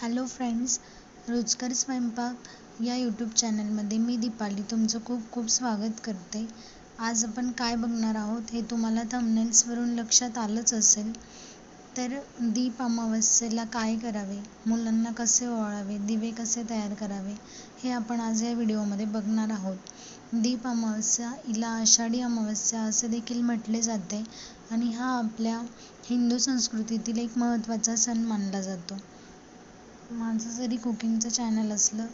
Hello friends रोजकर स्वयंपाक या YouTube चॅनलमध्ये मी दीपाली तुमचं खूप खूप स्वागत करते. आज आपण काय बघणार आहोत हे तुम्हाला थंबनेल्सवरून लक्षात आलंच असेल. तर दीप अमावस्येला काय करावे? मुलांना कसे ओवाळावे? दिवे कसे तयार करावे? हे आपण आज या व्हिडिओमध्ये बघणार आहोत. दीप अमावस्या हिला आषाढी अमावस्या असे देखील म्हटले जाते आणि हा आपल्या हिंदू संस्कृतीतील एक महत्त्वाचा सण मानला जातो. माझं जरी कुकिंगचं चॅनल असलं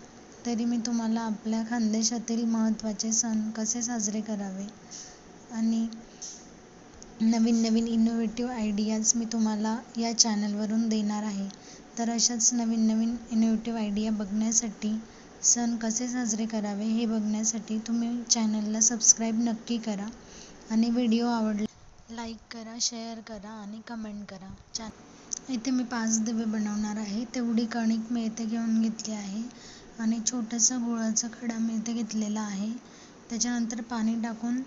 तरी मी तुम्हाला आपल्या खानदेशातील महत्त्वाचे सण कसे साजरे करावे? आणि नवीन नवीन इनोव्हेटिव्ह आयडियाज मी तुम्हाला या चॅनलवरून देणार आहे. तर अशाच नवीन नवीन इनोव्हेटिव्ह आयडिया बघण्यासाठी सण कसे साजरे करावे हे बघण्यासाठी तुम्ही चॅनलला सबस्क्राईब नक्की करा. आणि व्हिडिओ आवडला लाईक करा शेअर करा आणि कमेंट करा. चॅन इथे मी पाच दिवे बनवणार आहे. तेवढी कणिक मी इथे घेऊन घेतली आहे. आणि छोटंसं गुळाचा खडा मी इथे घेतलेला आहे. त्याच्यानंतर पाणी टाकून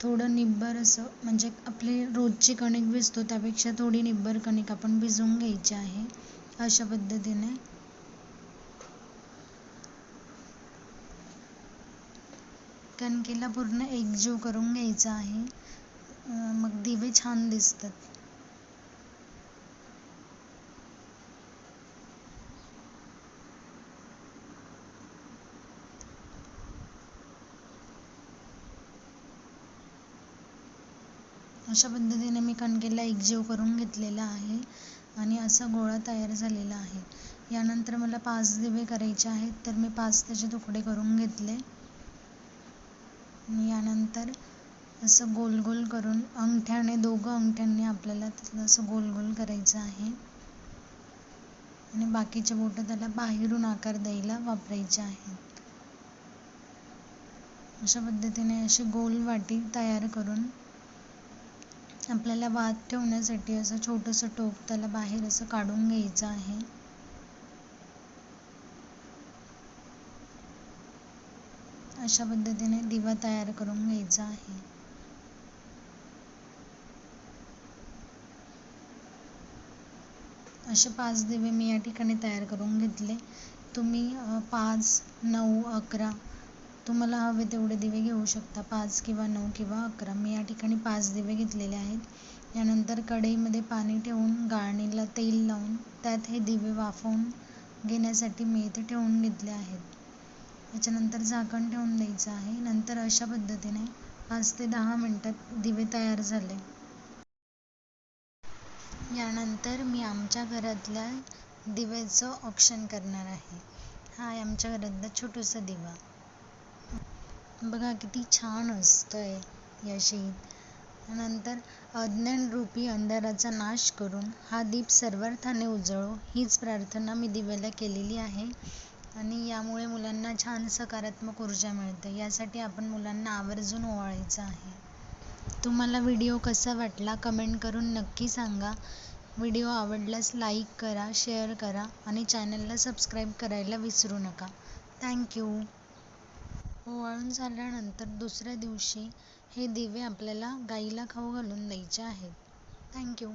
थोडं निब्बर असं म्हणजे आपली रोजची कणिक भिजतो त्यापेक्षा थोडी निब्बर कणिक आपण भिजवून घ्यायची आहे अशा पद्धतीने. कणकेला पूर्ण एकजीव करून घ्यायचा आहे. मग दिवे छान दिसतात. अशा पद्धतीने मी कणकेला एकजीव करून घेतलेला आहे आणि असा गोळा तयार झालेला आहे. यानंतर मला पाच दिवे करायचे आहेत तर मी पाच त्याचे तुकडे करून घेतले. यानंतर असं गोल गोल करून अंगठ्याने दोघं अंगठ्यांनी आपल्याला त्यातलं असं गोल गोल करायचं आहे. आणि बाकीचे बोटं त्याला बाहेरून आकार द्यायला वापरायचे आहेत. अशा पद्धतीने अशी गोल वाटी तयार करून आपल्याला वात ठेवण्यासाठी असं छोटंसं टोक त्याला बाहेर असं काढून घ्यायचं आहे. अशा पद्धतीने दिवा तयार करून घ्यायचा आहे. असे पाच दिवे मी या ठिकाणी तयार करून घेतले. तुम्ही पाच नऊ अकरा तुम्हाला हवे तेवढे दिवे घेऊ शकता. पाच किंवा नऊ किंवा अकरा. मी या ठिकाणी पाच दिवे घेतलेले आहेत. यानंतर कढईमध्ये पाणी ठेवून गाळणीला तेल लावून त्यात हे दिवे वाफवून घेण्यासाठी मी इथे ठेवून घेतले आहेत. त्याच्यानंतर झाकण ठेवून द्यायचं आहे. नंतर अशा पद्धतीने पाच ते दहा मिनटात दिवे तयार झाले. यानंतर मी आमच्या घरातल्या दिव्याचं ऑप्शन करणार आहे. हा आमच्या घरातला छोटूसा दिवा. बघा किती छान असतंय या शीत नंतर अज्ञानरूपी अंधाराचा नाश करून हा दीप सर्वार्थाने उजळो हीच प्रार्थना मी दिव्याला केलेली आहे. आणि यामुळे मुलांना छान सकारात्मक ऊर्जा मिळते यासाठी आपण मुलांना आवर्जून ओवाळायचं आहे. तुम्हाला व्हिडिओ कसा वाटला कमेंट करून नक्की सांगा. व्हिडिओ आवडल्यास लाईक करा शेअर करा आणि चॅनलला सबस्क्राईब करायला विसरू नका. थँक्यू ओवाळून झाल्यानंतर दुसऱ्या दिवशी हे दिवे आपल्याला गाईला खाऊ घालून द्यायचे आहेत. थँक्यू.